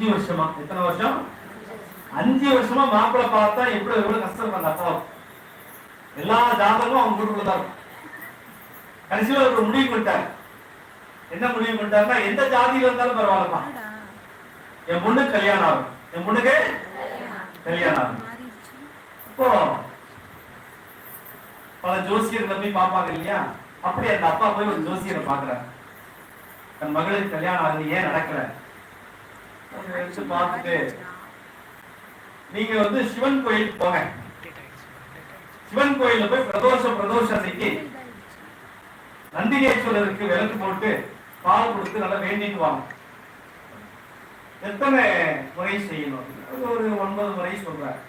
அஞ்சு வருஷமா? எத்தனை வருஷம்? அஞ்சு வருஷமா மாப்பிள்ளை பார்த்தா எப்படி எவ்வளவு கஷ்டம் அந்த அப்பா எல்லா ஜாதகமும் அவங்க வீட்டுக்குள்ள தான் கடைசியில் ஒரு முடிவு பண்ணிட்டாரு என்ன முடிவு பண்ணிட்டாருன்னா எந்த ஜாதியில இருந்தாலும் பரவாயில்லப்பா. என் பொண்ணுக்கு கல்யாணம் ஆகும். என் பொண்ணுக்கு கல்யாணம் ஆகும். இப்போ பல ஜோசியர்களை போய் பார்ப்பாங்க இல்லையா? அப்படி அந்த அப்பா போய் ஒரு ஜோசியரை பாக்குறாரு தன் மகளுக்கு கல்யாணம் ஆகுது ஏன் நடக்கல? பார்த்துட்டு நீங்க வந்து சிவன் கோயிலுக்கு போங்க. சிவன் கோயில்ல போய் பிரதோஷ பிரதோஷ அன்னைக்கு நந்திகேஸ்வரருக்கு விளக்கு போட்டு பால் கொடுத்து நல்லா வேண்டிட்டு வாங்க எத்தனை முறை செய்யணும்? அது ஒரு ஒன்பது முறை சொல்றாரு.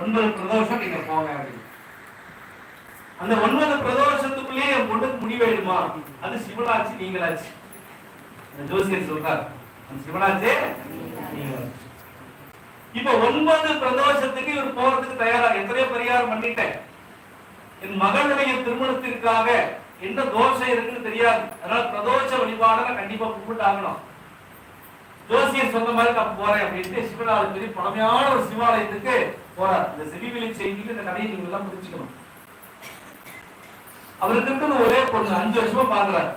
ஒன்பது பிரதோஷம் நீங்க போங்க அப்படின்னு. அந்த ஒன்பது பிரதோஷத்துக்குள்ளேயே என் பொண்ணுக்கு முடிவேடுமா அது சிவனாச்சு நீங்களாச்சு. ஜோசியர் சொல்றாரு. சிவனாச்சே இப்ப ஒன்பது பிரதோஷத்துக்கு இவர் போறதுக்கு தயாரா? எத்தனையோ பரிகாரம் பண்ணிட்டேன். என் மகளுடைய திருமணத்திற்காக என்ன தோஷம் இருக்குன்னு தெரியாது. அதனால பிரதோஷ வழிபாட நான் கண்டிப்பா கும்பிட்டு ஆகணும் ஜோசியர் சொன்ன மாதிரி நான் போறேன் அப்படின்ட்டு சிவனாலும் பெரிய பழமையான ஒரு சிவாலயத்துக்கு போறார். இந்த செவிவெளி செய்திக்கு இந்த கதையை நீங்க எல்லாம் புரிஞ்சுக்கணும். அவருக்கு ஒரே பொண்ணு அஞ்சு வருஷமா பாக்குறாரு.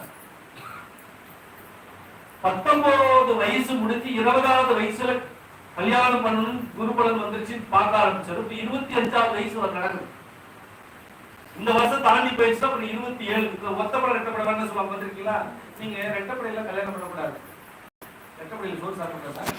பத்தொன்பது வயசு முடிச்சு இருபதாவது வயசுல கல்யாணம் பண்ணணும் குருபலன் வந்துருச்சு பார்க்க ஆரம்பிச்சாரு. இப்ப இருபத்தி அஞ்சாவது வயசு அவர் நடக்குது. இந்த வருஷம் தாண்டி போயிடுச்சு அப்புறம் இருபத்தி ஏழு. ஒத்தப்பட ரெட்டப்பட வேணும் சொல்ல பார்த்துருக்கீங்களா? நீங்க ரெட்டப்படையில கல்யாணம் பண்ணக்கூடாது. ரெட்டப்படையில சோறு சாப்பிடக்கூடாது?